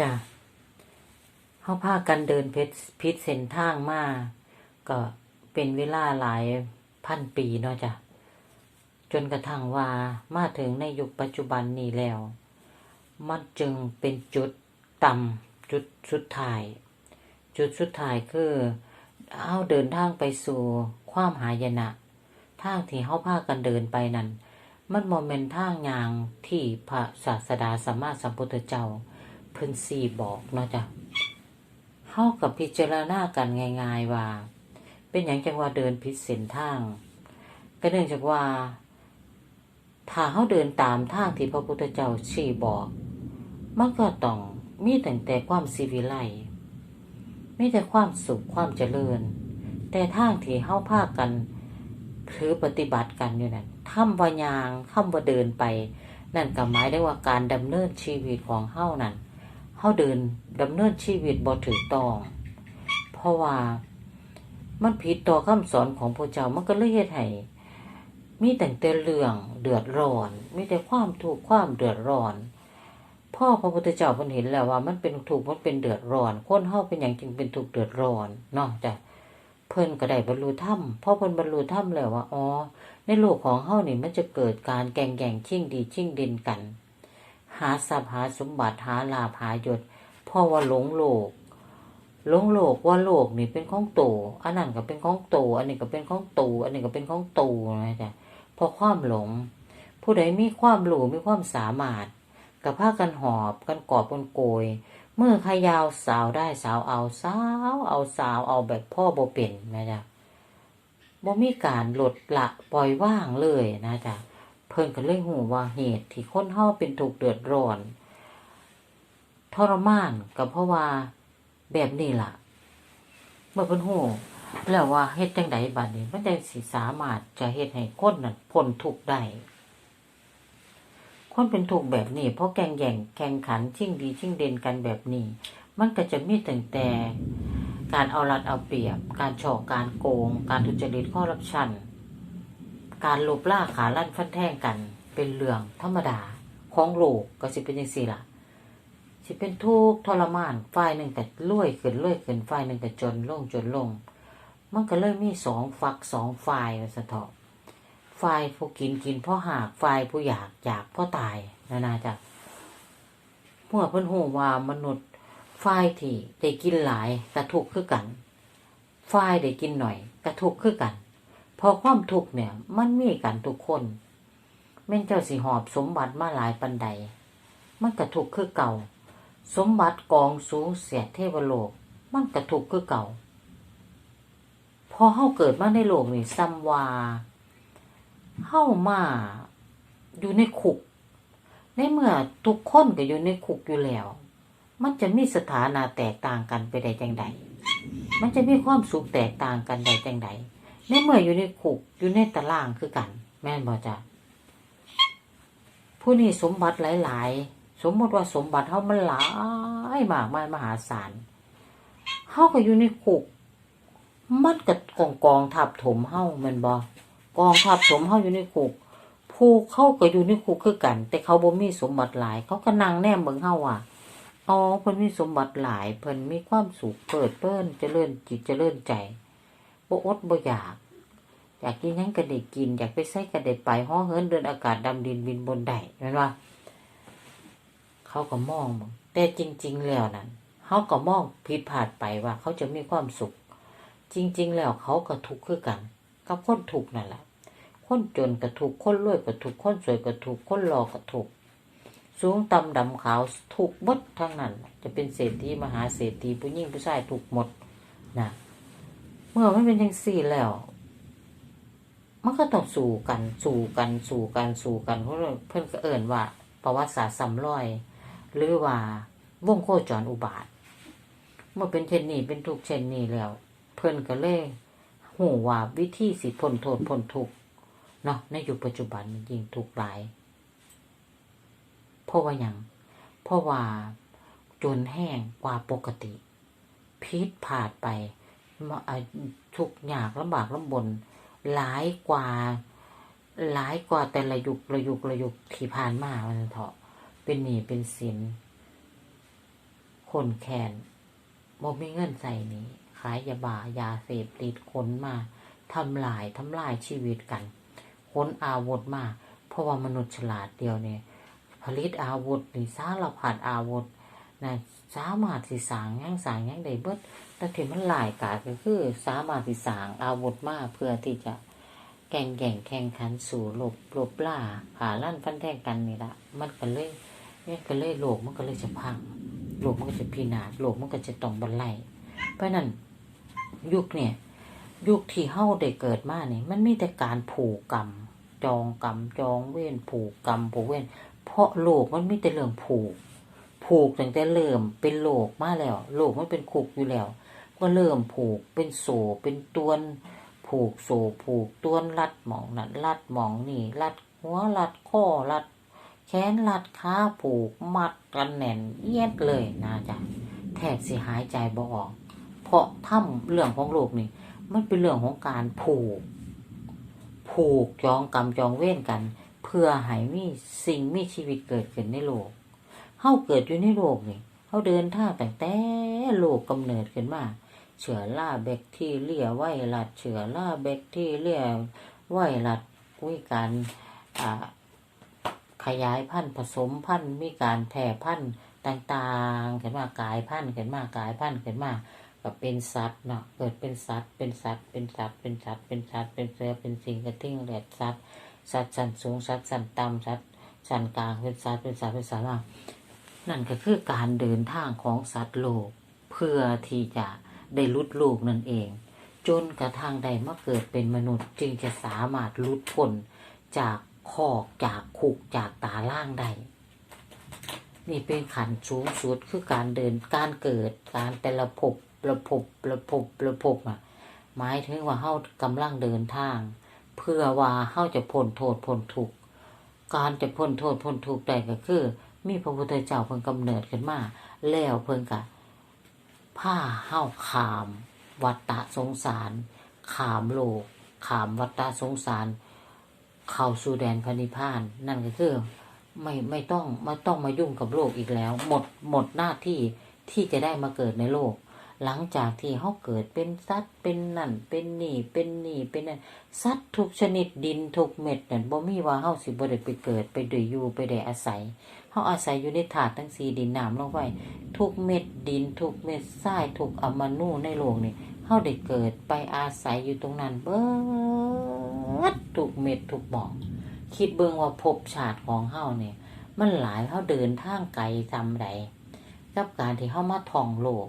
จ้ะเฮาพากันเดินเพชรพิษเส้นทางมาก็เป็นเวลาหลายพันปีเนาะจ้ะจนกระทั่งว่ามาถึงในยุคปัจจุบันนี้แล้ว มันจึงเป็นจุดต่ำจุดสุดท้าย จุดสุดท้ายคือเฮาเดินทางไปสู่ความหายนะทางที่เฮาพากันเดินไปนั้น มันบ่แม่นทางอย่างที่พระศาสดาสัมมาสัมพุทธเจ้า เพิ่นสี่บอกเนาะจ้ะเฮากับพิจารณากันง่าย ๆ ว่า เป็นหยังจังว่าเดินผิดเส้นทาง ก็เนื่องจากว่า ถ้าเฮาเดินตามทางที่พระพุทธเจ้าชี้บอกมันก็ต้องมีตั้งแต่ความสิวิไลมีแต่ความสุขความเจริญ แต่ทางที่เฮาพากันถือปฏิบัติกันอยู่นั่นคำวายางคำว่าเดินไป นั่นก็หมายได้ว่าการดำเนินชีวิตของเฮานั่น เฮาเดินดำเนินชีวิตบ่ถูกต้อง เพราะว่ามันผิดต่อคำสอนของพระเจ้ามันก็เลยเฮ็ดให้มีแต่แต่เรื่องเดือดร้อน มีแต่ความทุกข์ความเดือดร้อน พ่อพระพุทธเจ้าเพิ่นเห็นแล้วว่ามันเป็นทุกข์มันเป็นเดือดร้อน คนเฮาเป็นหยังจึงเป็นทุกข์เดือดร้อนเนาะจ้ะเพิ่นก็ได้บรรลุธรรมพอเพิ่นบรรลุธรรมแล้วว่าอ๋อในโลกของเฮานี่มันจะเกิดการแก่งแย่งชิงดีชิงเด่นกัน หาทรัพย์หาสมบัติหาลาภหายศเพราะว่าหลงโลกหลงโลกว่าโลกนี่เป็นของโตอันนั้นก็เป็นของโตอันนี้ก็เป็นของโตอันนี้ก็เป็นของโตนะจ๊ะพราะความหลง ผู้ใดมีความรู้มีความสามารถกับผ้ากันหอบกันกอบกันโกยเมื่อขยาวสาวได้สาวเอาสาวเอาสาวเอาแบบพ่อบ่เป็นนะจ๊ะบ่มีการหลดละปล่อยว่างเลยนะจ๊ะ เพิ่นก็เลยหูว่าเหตุที่คนเฮาเป็นถูกเดือดร้อนทรมานก็เพราะว่าแบบนี้ล่ะ เมื่อเพิ่นหูแล้วว่าเฮ็ดจังไดบัดนี้มันจังสิสามารถจะเฮ็ดให้คนนั้นพ้นทุกข์ได้คนเป็นทุกแบบนี้เพราะแข่งแย่งแข่งขันชิงดีชิงเด่นกันแบบนี้ มันก็จะมีตั้งแต่ การเอารัดเอาเปรียบ การฉอกการโกง การทุจริตคอร์รัปชัน การลบล่าขาลั่นฟันแท่งกันเป็นเรื่องธรรมดาของโลกก็สิเป็นยังสี่ล่ะสิเป็นทุกข์ทรมานฝ่ายหนึ่งแต่รวยขึ้นรวยขึ้นฝ่ายหนึ่งแต่จนลงจนลง มันก็เลยมีสองฝักสองฝ่ายว่าสะเถาะฝ่ายผู้กินกินเพราะหากฝ่ายผู้อยากอยากเพราะตายนานาจากเมื่อเพิ่นหูว่ามนุษย์ฝ่ายที่ได้กินหลายกระทุกข์คือกันฝ่ายได้กินหน่อยกระทุกข์คือกัน อความทุกข์เนี่ย มันมีกันทุกคนแม่นเจ้าสิหอบสมบัติมาหลายปันใด มันกระทุกคือเก่า สมบัติกองสูงเสียเทวโลก มันกระทุกคือเก่า พอเฮาเกิดมาในโลกนี่ซ้ำว่าเฮามาอยู่ในคุก ในเมื่อทุกคนก็อยู่ในคุกอยู่แล้ว มันจะมีสถานะแตกต่างกันไปได้จังใดมันจะมีความสุขแตกต่างกันได้จังใด ในเมื่ออยู่ในคุกอยู่ในตารางคือกัน แม่นบ่จ้ะผู้นี้สมบัติหลาย ๆ สมมติว่าสมบัติเฮามันหลายมากมายมหาศาลเฮาก็อยู่ในคุกมันก็กองกองทับถมเฮาแม่นบ่กองทับถมเฮาอยู่ในคุกผู้เขาก็อยู่ในคุกคือกัน แต่เขาบ่มีสมบัติหลาย เขาก็นั่งแนมเบิ่งเฮาอะอ๋อเพิ่นมีสมบัติหลายเพิ่นมีความสุขเปิดเปิ้นเจริญจิตเจริญใจ บ่อดบ่อยาก อยากกินยังก็ได้กิน อยากไปใส่ก็ได้ไปฮ้อเหินเดินอากาศดำดินบินบนได้แม่นว่าเขาก็มองบ่แต่จริง ๆ แล้วนั่นเขาก็มองผิดพลาดไปว่า เขาจะมีความสุข จริง ๆ แล้วเขาก็ทุกข์คือกัน กับคนทุกข์นั่นแหละคนจนก็ทุกคนรวยก็ทุกคนสวยก็ทุกคนหล่อก็ทุกสูงต่ำดำขาวถูกหมดทั้งนั้น จะเป็นเศรษฐีมหาเศรษฐีผู้หญิงผู้ชายถูกหมดนะ เมื่อมันเป็นอย่างสี่แล้ว มันก็ต้องสู่กัน สู่กัน สู่กัน สู่กัน เพราะเพื่อนก็เอิ่นว่า ประวัติศาสตร์ซ้ำรอย หรือว่าวงโคจรอุบาท เมื่อเป็นเช่นนี้เป็นทุกเช่นนี้แล้ว เพื่อนก็เลยหูว่าวิธีสิพ้นโทษพ้นทุกเนาะในยุคปัจจุบันยิ่งทุกหลายเพราะว่าหยังเพราะว่าจนแห้งกว่าปกติ พิษผ่านไป ทุกข์ยากลำบากลำบนหลายกว่าหลายกว่าแต่ละยุคละยุคละยุคที่ผ่านมาวันเถาะเป็นหนี้เป็นสินคนแค้นบ่มีเงินใส่นี้ขายยาบายาเสพติดคนมาทำลายทำลายชีวิตกันค้นอาวุธมาเพราะว่ามนุษย์ฉลาดเดียวเนี่ยผลิตอาวุธนี่สารพัดอาวุธ นะสามารถสิสางยังสางยังได้เบิดแต่ที่มันหลายกาจก็คือ สามารถสิสางอาวุธมาเพื่อที่จะแข่งแข่งแข่งขันสู่ลบลบล่าหาลั่นฟันแทงกันนี่ละมันก็เลยเนี่ยก็เลยโลกมันก็เลยจะพังโลกมันก็จะพินาศโลกมันก็จะต้องบรรลัยเพราะนั้นยุคเนี่ยยุคที่เฮาได้เกิดมาเนี่ยมันมีแต่การผูกกรรม จองกรรมจองเวรผูกกรรมผูกเวรเพราะโลกมันมีแต่เรื่องผูก ผูกตั้งแต่เริ่มเป็นโลกมาแล้วโลกมันเป็นคุกอยู่แล้ว ก็เริ่มผูกเป็นโซเป็นตวน ผูกโซผูกตวนรัดหมองนั่นรัดหมองนี่รัดหัวรัดข้อรัด แขนรัดขาผูกมัดกันแน่นเอียดเลยนะจ๊ะแทบสิหายใจบ่ออก เพราะถ้ำเรื่องของโลกนี่ มันเป็นเรื่องของการผูก ผูกจองกรรมจองเวรกัน เพื่อให้มีสิ่งมีชีวิตเกิดขึ้นในโลก เฮาเกิดอยู่ในโลกนี่เฮาเดินท่างตั้งแต่โลกกำเนิดขึ้นมาเชื้อราแบคทีเรียไวรัสเชื้อราแบคทีเรียไวรัสมีการอ่าขยายพันธุ์ผสมพันธุ์มีการแพร่พันธุ์ต่างๆขึ้นมากลายพันธุ์ขึ้นมากลายพันธุ์ขึ้นมาก็เป็นสัตว์เนาะเกิดเป็นสัตว์เป็นสัตว์เป็นสัตว์เป็นสัตว์เป็นสัตว์เป็นเสือเป็นสิงกระทิ่งแหลดสัตว์สัตว์สันสูงสัตว์สันต่ำสัตว์สันกลางเป็นสัตว์เป็นสัตว์เป็นสัตว์ นั่นก็คือการเดินทางของสัตว์โลก เพื่อที่จะได้ลุดโลกนั่นเอง จนกระทั่งได้มาเกิดเป็นมนุษย์จึงจะสามารถลุดพ้นจากคอกจากคุกจากตาล่างได้นี่เป็นขันสูงสุดคือการเดินการเกิดการแต่ละภพระภพระภพระภพอะหมายถึงว่าเฮากำลังเดินทาง เพื่อว่าเฮาจะพ้นโทษพ้นทุกข์การจะพ้นโทษพ้นทุกข์ได้ก็คือ มีพระพุทธเจ้าเพิ่งกำเนิดขึ้นมา แล้วเพิ่งกะผ้าเฮาขาม วัฏฏะสงสาร ขามโลก ขามวัฏฏะสงสาร เข้าสู่แดนพระนิพพาน นั่นก็คือไม่ไม่ต้องไม่ต้องมายุ่งกับโลกอีกแล้ว หมดหมดหน้าที่ที่จะได้มาเกิดในโลก หลังจากที่เขาเกิดเป็นสัตว์เป็นนั่น เป็นนี่เป็นนี่เป็นนั่นสัตว์ทุกชนิดดินทุกเม็ดนั่นบ่มีว่าเฮาสิบ่ได้ไปเกิดไปได้อยู่ไปได้อาศัย เฮาอาศัยอยู่ในถาดทั้งสี่ดินน้ำลงไปทุกเม็ดดินทุกเม็ดทรายทุกอมนูในโลกนี่เฮาได้เกิดไปอาศัยอยู่ตรงนั้นเบิดทุกเม็ดทุกหมองคิดเบิ่งว่าภพชาติของเฮาเนี่ย มันหลายเขาเดินทางไกลจำใดกับการที่เขามาท่องโลก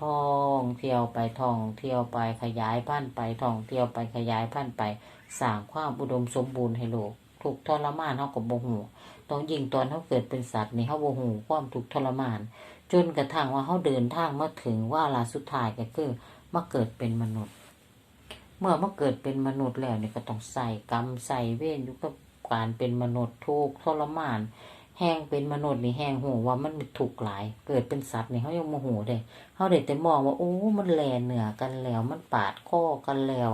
ท่องเที่ยวไปท่องเที่ยวไปขยายพันธุ์ไปท่องเที่ยวไปขยายพันธุ์ไปสร้างความอุดมสมบูรณ์ให้โลกถูกข์ทรมานเขาก็บ่หู ตองยิงตอนเขาเกิดเป็นสัตว์นี่เขาบ่หูความทุกทรมาน จนกระทั่งว่าเขาเดินทางมาถึงว่าลาสุดท้ายก็คือมาเกิดเป็นมนุษย์ เมื่อมาเกิดเป็นมนุษย์แล้วเนี่ยก็ต้องใส่กรรมใส่เวรอยู่กับการเป็นมนุษย์ทุกทรมาน แห้งเป็นมนุษย์นี่แห้งหูว่ามันถูกหลาย เกิดเป็นสัตว์นี่เขายังโมโหเด้เขาเด็แต่มองว่าโอ้มันแลเหนือกันแล้วมันปาดข้อกันแล้ว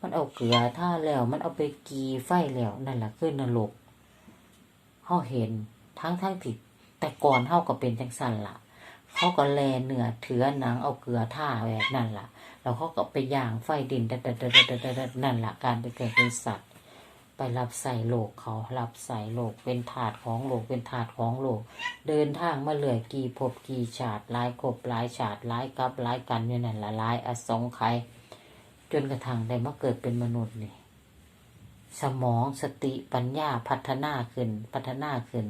มันเอาเกลือท่าแล้วมันเอาไปกีไฟแล้วนั่นแหละคือนรก เขาเห็นทั้งทั้งที่แต่ก่อนเขาก็เป็นจังสันละเขาก็แลเหนือเถือหนังเอาเกลือท่าแบบนั่นล่ะ แล้วเขาก็ไปย่างไฟดินดัดดัดดัดดัดนั่นล่ะ การไปเกิดเป็นสัตว์ ไปรับใส่โลกเขารับใส่โลกเป็นถาดของโลกเป็นถาดของโลก เดินทางมาเหลื่อยกี่ภพกี่ชาติหลายภพหลายชาติหลายกับหลายกันอยู่นั่นละหลายอสงไขยจนกระทั่งได้มาเกิดเป็นมนุษย์นี่ สมองสติปัญญาพัฒนาขึ้น พัฒนาขึ้น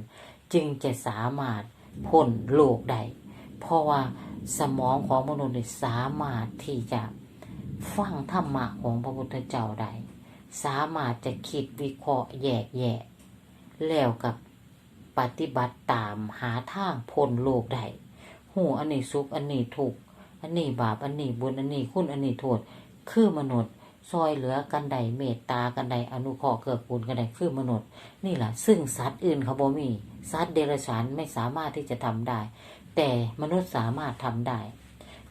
จึงจะสามารถพ้นโลกได้เพราะว่าสมองของมนุษย์สามารถที่จะฟังธรรมะของพระพุทธเจ้าได้สามารถจะคิดวิเคราะห์แยกแยะ แล้วกับปฏิบัติตามหาทางพ้นโลกได้หูอันนี้สุขอันนี้ทุกอันนี้บาปอันนี้บุญอันนี้คุณอันนี้โทษ คือมนุษย์ ซอยเหลือกันใดเมตตากันใดอนุเคราะห์เกื้อกูลกันใดคือมนุษย์ นี่แหละซึ่งสัตว์อื่นเขาบ่มีสัตว์เดรัจฉานไม่สามารถที่จะทำได้ แต่มนุษย์สามารถทำได้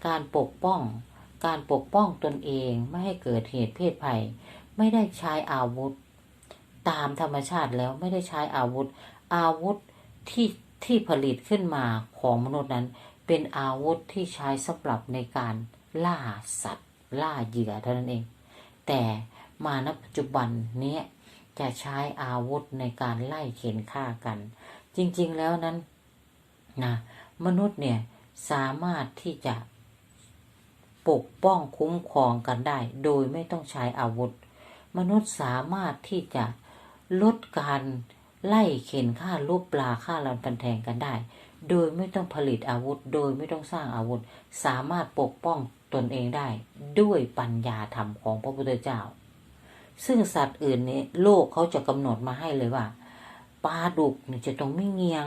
การปกป้อง การปกป้องตนเองไม่ให้เกิดเหตุเพศภัย ไม่ได้ใช้อาวุธ ตามธรรมชาติแล้วไม่ได้ใช้อาวุธ อาวุธที่ที่ผลิตขึ้นมาของมนุษย์นั้น เป็นอาวุธที่ใช้สำหรับในการล่าสัตว์ ล่าเหยื่อเท่านั้นเอง แต่มาณปัจจุบันนี้จะใช้อาวุธในการไล่เข็นฆ่ากัน จริงๆแล้วนั้นนะมนุษย์เนี่ยสามารถที่จะปกป้องคุ้มครองกันได้ โดยไม่ต้องใช้อาวุธ มนุษย์สามารถที่จะลดการไล่เข็นฆ่าลูกปลาฆ่าลันฟันแทงกันได้ โดยไม่ต้องผลิตอาวุธ โดยไม่ต้องสร้างอาวุธ สามารถปกป้อง ตนเองได้ด้วยปัญญาธรรมของพระพุทธเจ้า ซึ่งสัตว์อื่นนี้โลกเขาจะกำหนดมาให้เลยว่าปลาดุกเนี่ยจะต้องไม่เงียง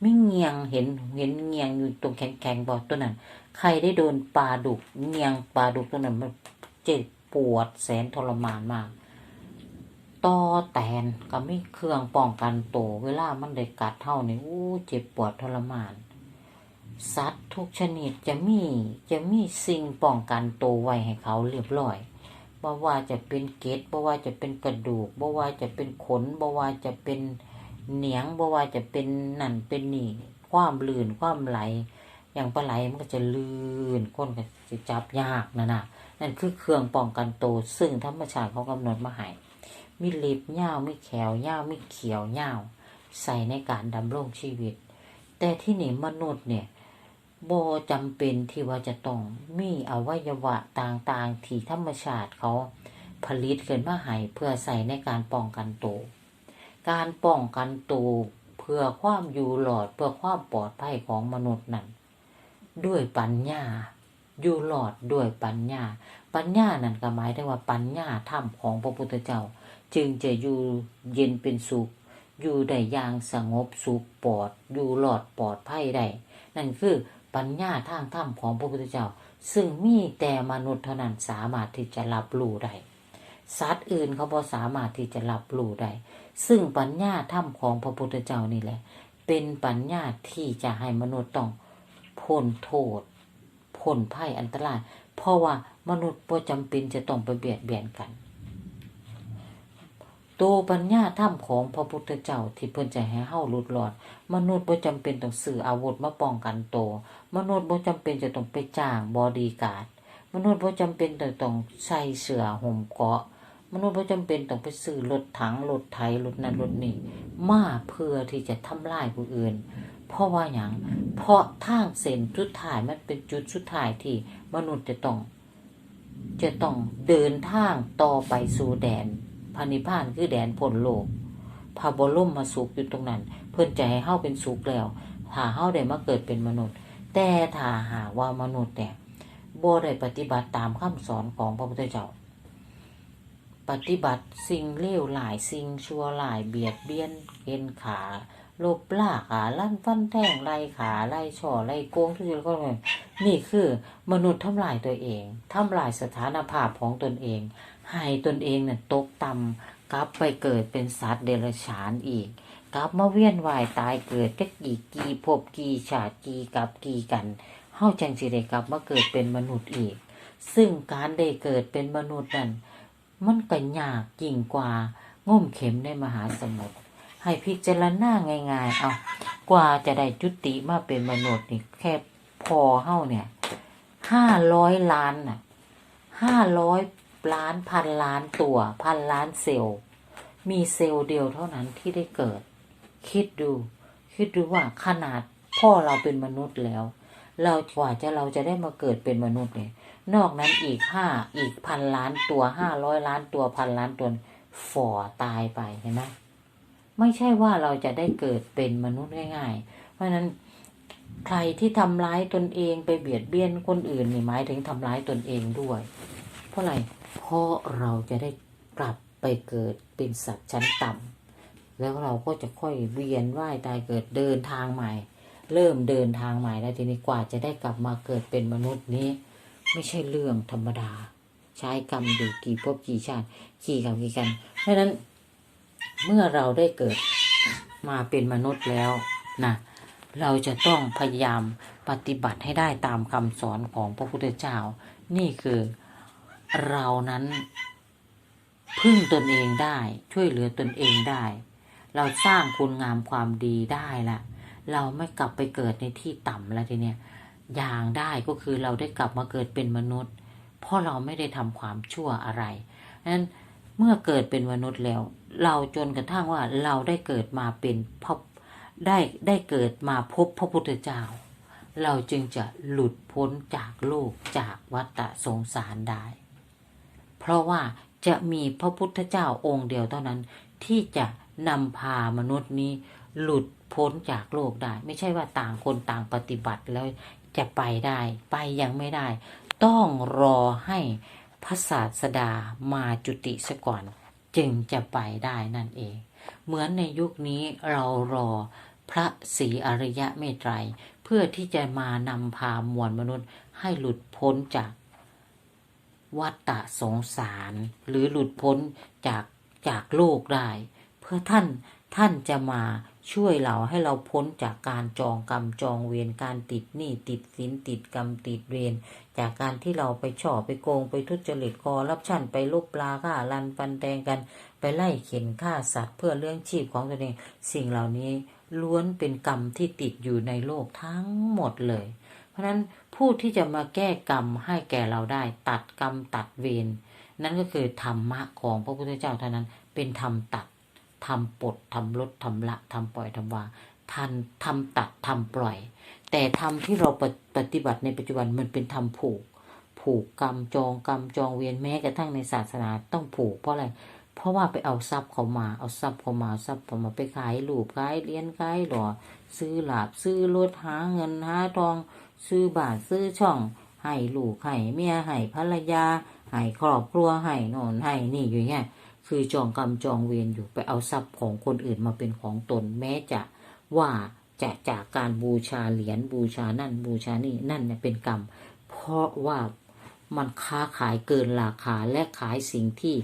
ไม่เงียงเห็นเห็นเงียงอยู่ตรงแข็งๆบอกตัวนั้น ใครได้โดนปลาดุกเงียงปลาดุกตัวนั้นมันเจ็บปวดแสนทรมานมากต่อแตนก็ไม่เครื่องป้องกันตัวเวลามันได้กัดเท่านี่อู้เจ็บปวดทรมาน สัตว์ทุกชนิดจะมีจะมีสิ่งป้องกันตัวไว้ให้เขาเรียบร้อยบ่ว่าจะเป็นเกล็ดบ่ว่าจะเป็นกระดูกบ่ว่าจะเป็นขนบ่ว่าจะเป็นเหนียงบ่ว่าจะเป็นนั่นเป็นนี่ความลื่นความไหล อย่างปลาไหลมันก็จะลื่นก้นก็จะจับยากนะนะนั่นคือเครื่องป้องกันตัวซึ่งธรรมชาติเขากำหนดมาให้มีเล็บยาวมีแขวยาวมีเขียวยาวใส่ในการดำรงชีวิต แต่ที่นี่มนุษย์เนี่ย บจำเป็นที่ว่าจะต้องมีอวัยวะต่างๆ ที่ธรรมชาติเขาผลิตขึ้นมาให้เพื่อใส่ในการป้องกันตัวการป้องกันตัวเพื่อความอยู่หลอดเพื่อความปลอดภัยของมนุษย์นั้น ด้วยปัญญา อยู่หลอดด้วยปัญญา ปัญญานั่นก็หมายถึงว่าปัญญาธรรมของพระพุทธเจ้า จึงจะอยู่เย็นเป็นสุข อยู่ได้อย่างสงบสุขปลอด อยู่หลอดปลอดภัยได้นั่นคือ ปัญญาทางธรรมของพระพุทธเจ้า ซึ่งมีแต่มนุษย์เท่านั้นสามารถที่จะรับรู้ได้สัตว์อื่นเขาบ่สามารถที่จะรับรู้ได้ซึ่งปัญญาธรรมของพระพุทธเจ้านี่แหละ เป็นปัญญาที่จะให้มนุษย์ต้องพ้นโทษพ้นภัยอันตราย เพราะว่ามนุษย์บ่จำเป็นจะต้องไปเบียดเบียนกัน ตัวปัญญาธรรมของพระพุทธเจ้าที่เพิ่นจะให้เฮาหลุดรอด มนุษย์บ่จำเป็นต้องซื้ออาวุธมาป้องกันตัวมนุษย์บ่จำเป็นจะต้องไปจ้างบอดีการ์ดมนุษย์บ่จำเป็นจะต้องใส่เสื้อห่มเกาะ มนุษย์บ่จำเป็นต้องไปซื้อรถถังรถไถรถนั้นรถนี้มาเพื่อที่จะทำลายผู้อื่น เพราะว่าหยังเพราะทางเส้นสุดท้ายมันเป็นจุดสุดท้ายที่มนุษย์จะต้อง จะต้องเดินทางต่อไปสู่แดน ระนิพพานคือแดนพ้นโลกพระบรมมาสุขอยู่ตรงนั้น เพื่อนจะให้เฮาเป็นสุขแล้วถ้าเฮาได้มาเกิดเป็นมนุษย์ แต่ถ้าหาว่ามนุษย์เนี่ยบ่ได้ปฏิบัติตามคำสอนของพระพุทธเจ้า ปฏิบัติสิ่งเลวหลายสิ่งชั่วหลายเบียดเบียนเห็นขาลบล่าขาลั่นฟันแทงไล่ขาไล่ช่อไล่โกงทุกอย่างก็เลยนี่คือมนุษย์ทำลายตัวเองทำลายสถานภาพของตนเอง ให้ตนเองเนี่ยตกต่ำกลับไปเกิดเป็นสัตว์เดรัจฉานอีก กลับมาเวียนว่ายตายเกิดจะกี่กี่ภพกี่ชาติกี่กับกี่กันเฮาจังสิได้กลับมาเกิดเป็นมนุษย์อีก ซึ่งการได้เกิดเป็นมนุษย์นั้นมันก็ยากยิ่งกว่าง่มเข็มในมหาสมุทรให้พิจารณาง่ายๆ เอากว่าจะได้จุติมาเป็นมนุษย์นี่แค่พอเฮาเนี่ยห้าร้อยล้านน่ะห้าร้อย ล้านพันล้านตัว พันล้านเซลล์ มีเซลล์เดียวเท่านั้นที่ได้เกิด คิดดู คิดดูว่าขนาดพ่อเราเป็นมนุษย์แล้ว เรากว่าจะเราจะได้มาเกิดเป็นมนุษย์เนี่ย นอกนั้นอีกห้าอีกพันล้านตัวห้าร้อยล้านตัวพันล้านตัวฝ่อตายไปเห็นไหมไม่ใช่ว่าเราจะได้เกิดเป็นมนุษย์ง่าย ๆ เพราะฉะนั้นใครที่ทำร้ายตนเองไปเบียดเบียนคนอื่นนี่หมายถึงทำร้ายตนเองด้วย เพราะอะไร เพราะเราจะได้กลับไปเกิดเป็นสัตว์ชั้นต่ำแล้วเราก็จะค่อยเวียนว่ายตายเกิดเดินทางใหม่ เริ่มเดินทางใหม่แล้วทีนี้กว่าจะได้กลับมาเกิดเป็นมนุษย์นี้ ไม่ใช่เรื่องธรรมดา ใช้กรรมอยู่กี่ภพกี่ชาติกี่กับกี่กันเพราะฉะนั้นเมื่อเราได้เกิดมาเป็นมนุษย์แล้วนะเราจะต้องพยายามปฏิบัติให้ได้ตามคำสอนของพระพุทธเจ้า นี่คือ เรานั้น พึ่งตนเองได้ ช่วยเหลือตนเองได้ เราสร้างคุณงามความดีได้ละเราไม่กลับไปเกิดในที่ต่ำแล้วทีเนี้ยอย่างได้ก็คือเราได้กลับมาเกิดเป็นมนุษย์ เพราะเราไม่ได้ทำความชั่วอะไรนั้นเมื่อเกิดเป็นมนุษย์แล้ว เราจนกระทั่งว่าเราได้เกิดมาเป็นพระได้ได้เกิดมาพบพระพุทธเจ้า เราจึงจะหลุดพ้นจากโลกจากวัฏสงสารได้ ราะว่าจะมีพระพุทธเจ้าองค์เดียวเท่านั้น ที่จะนำพามนุษย์นี้หลุดพ้นจากโลกได้ ไม่ใช่ว่าต่างคนต่างปฏิบัติแล้วจะไปได้ไปยังไม่ได้ ต้องรอให้พระศาสดามาจุติซะก่อน จึงจะไปได้นั่นเอง เหมือนในยุคนี้เรารอพระศรีอริยะเมตไตร เพื่อที่จะมานำพามวลมนุษย์ให้หลุดพ้นจาก วัฏฏะสงสาร หรือหลุดพ้นจากจากโลกได้ เพื่อท่านท่านจะมาช่วยเราให้เราพ้นจากการจองกรรมจองเวรการติดหนี้ติดสินติดกรรมติดเวรจากการที่เราไปช่อไปโกงไปทุจริตคอร์รับชั่นไปลบปลาฆ่าลันฟันแทงกัน ไปไล่เข็นฆ่าสัตว์เพื่อเรื่องชีพของตัวเอง สิ่งเหล่านี้ล้วนเป็นกรรมที่ติดอยู่ในโลกทั้งหมดเลย ราะนั้นผู้ที่จะมาแก้กรรมให้แก่เราได้ ตัดกรรมตัดเวรนั่นก็คือธรรมะของพระพุทธเจ้าเท่านั้น เป็นธรรมตัดทำปลดทำลดทำละทำปล่อยทำวางทันทำตัดทำปล่อย แต่ธรรมที่เราปฏิบัติในปัจจุบันมันเป็นธรรมผูก ผูกกรรมจองกรรมจองเวียนแม้กระทั่งในศาสนาต้องผูกเพราะอะไรเพราะว่าไปเอาทรัพย์เขามาเอาทรัพย์เขามาทรัพย์เขามาไปขายลูกขายเหรียญขายหล่อซื้อหลาบซื้อรถหาเงินหาทอง ซื้อบาทซื้อช่องให้ลูกให้เมียให้ภรรยาให้ครอบครัวให้โนนให้นี่อยู่เนี่ยคือจองกรรมจองเวรอยู่ไปเอาทรัพย์ของคนอื่นมาเป็นของตนแม้จะว่าจะจากการบูชาเหรียญบูชานั่นบูชานี่นั่นเนี่ยเป็นกรรม เพราะว่ามันค้าขายเกินราคาและขายสิ่งที่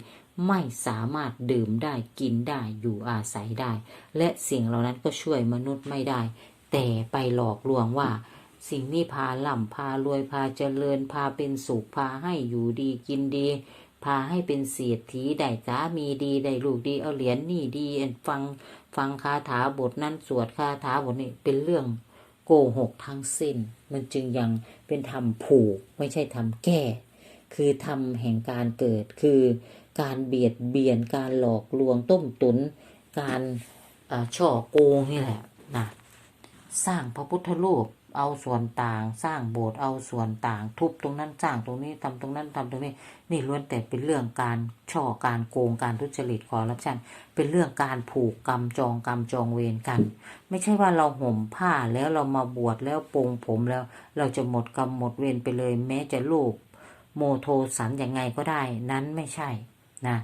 ไม่สามารถดื่มได้กินได้อยู่อาศัยได้ และสิ่งเหล่านั้นก็ช่วยมนุษย์ไม่ได้ แต่ไปหลอกลวงว่า สิ่งนี้พาล่ำพารวยพาเจริญพาเป็นสุขพาให้อยู่ดีกินดี พาให้เป็นเศรษฐีได้สามีดีได้ลูกดีเอาเหรียญนี่ดีฟังฟังคาถาบทนั้นสวดคาถาบทนี้เป็นเรื่องโกหกทั้งสิ้น มันจึงยังเป็นธรรมผูกไม่ใช่ธรรมแก้ คือธรรมแห่งการเกิดคือการเบียดเบียนการหลอกลวงต้มตุน การช่อโกงนี่แหละนะสร้างพระพุทธรูป เอาส่วนต่าง สร้างโบสถ์เอาส่วนต่าง ทุบตรงนั้นสร้างตรงนี้ทำตรงนั้นทำตรงนี้ นี่ล้วนแต่เป็นเรื่องการช่อการโกงการทุจริตคอร์รัปชันเป็นเรื่องการผูกกรรมจองกรรมจองเวรกัน ไม่ใช่ว่าเราห่มผ้าแล้วเรามาบวชแล้วปรงผมแล้ว เราจะหมดกรรมหมดเวรไปเลย แม้จะลูกโมโทสันยังไงก็ได้ นั้นไม่ใช่นะ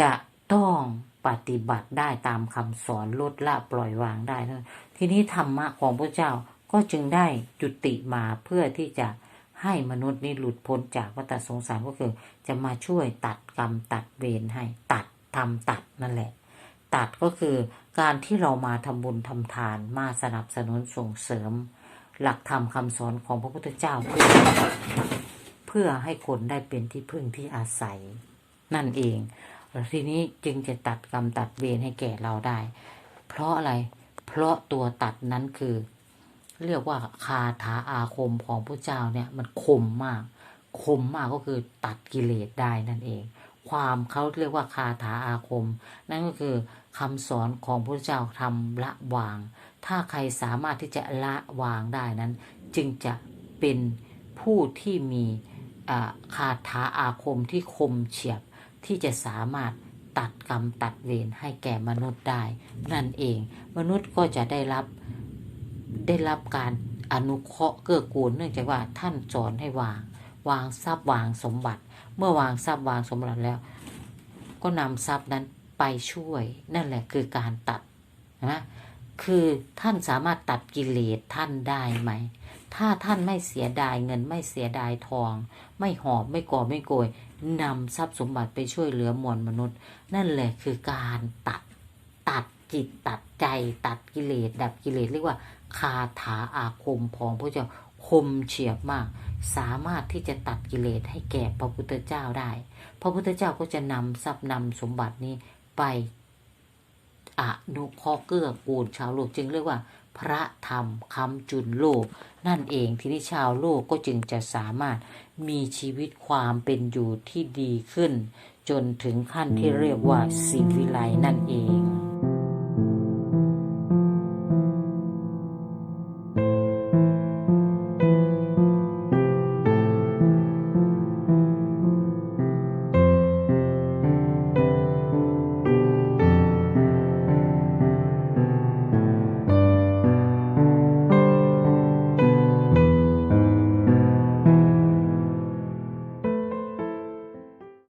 จะต้องปฏิบัติได้ตามคำสอนลดละปล่อยวางได้นะ ทีนี้ธรรมะของพระเจ้าก็จึงได้จุติมาเพื่อที่จะให้มนุษย์นี้หลุดพ้นจากวัฏสงสารก็คือ จะมาช่วยตัดกรรมตัดเวรให้ตัดทำตัดนั่นแหละ ตัดก็คือการที่เรามาทำบุญทำทานมาสนับสนุนส่งเสริม หลักธรรมคำสอนของพระพุทธเจ้าเพื่อเพื่อให้คนได้เป็นที่พึ่งที่อาศัย นั่นเองแล้วทีนี้จึงจะตัดกรรมตัดเวรให้แก่เราได้ เพราะอะไร เพราะตัวตัดนั้นคือ เรียกว่าคาถาอาคมของพระเจ้าเนี่ยมันคมมาก คมมากก็คือตัดกิเลสได้นั่นเอง ความเขาเรียกว่าคาถาอาคม นั่นก็คือคำสอนของพระเจ้าทำละวาง ถ้าใครสามารถที่จะละวางได้นั้น จึงจะเป็นผู้ที่มีคาถาอาคมที่คมเฉียบที่จะสามารถ ตัดกรรมตัดเวรให้แก่มนุษย์ได้ นั่นเอง มนุษย์ก็จะได้รับได้รับการอนุเคราะห์เกื้อกูล เนื่องจากว่าท่านสอนให้วาง วางทรัพย์วางสมบัติ เมื่อวางทรัพย์วางสมบัติแล้ว ก็นำทรัพย์นั้นไปช่วย นั่นแหละคือการตัดนะคือท่านสามารถตัดกิเลสท่านได้ไหม ถ้าท่านไม่เสียดายเงินไม่เสียดายทอง ไม่หอบไม่ก่อไม่โกย นำทรัพย์สมบัติไปช่วยเหลือมวลมนุษย์ นั่นแหละคือการตัดตัดจิตตัดใจตัดกิเลสดับกิเลสเรียกว่า คาถาอาคมของพระเจ้าคมเฉียบมาก สามารถที่จะตัดกิเลสให้แก่พระพุทธเจ้าได้ พระพุทธเจ้าก็จะนำทรัพย์นำสมบัตินี้ไปอนุเคราะห์เกื้อกูลชาวโลกจึงเรียกว่า พระธรรมคำจุนโลก นั่นเองที่นี้ชาวโลกก็จึงจะสามารถมีชีวิตความเป็นอยู่ที่ดีขึ้น จนถึงขั้นที่เรียกว่าสิวิไลนั่นเอง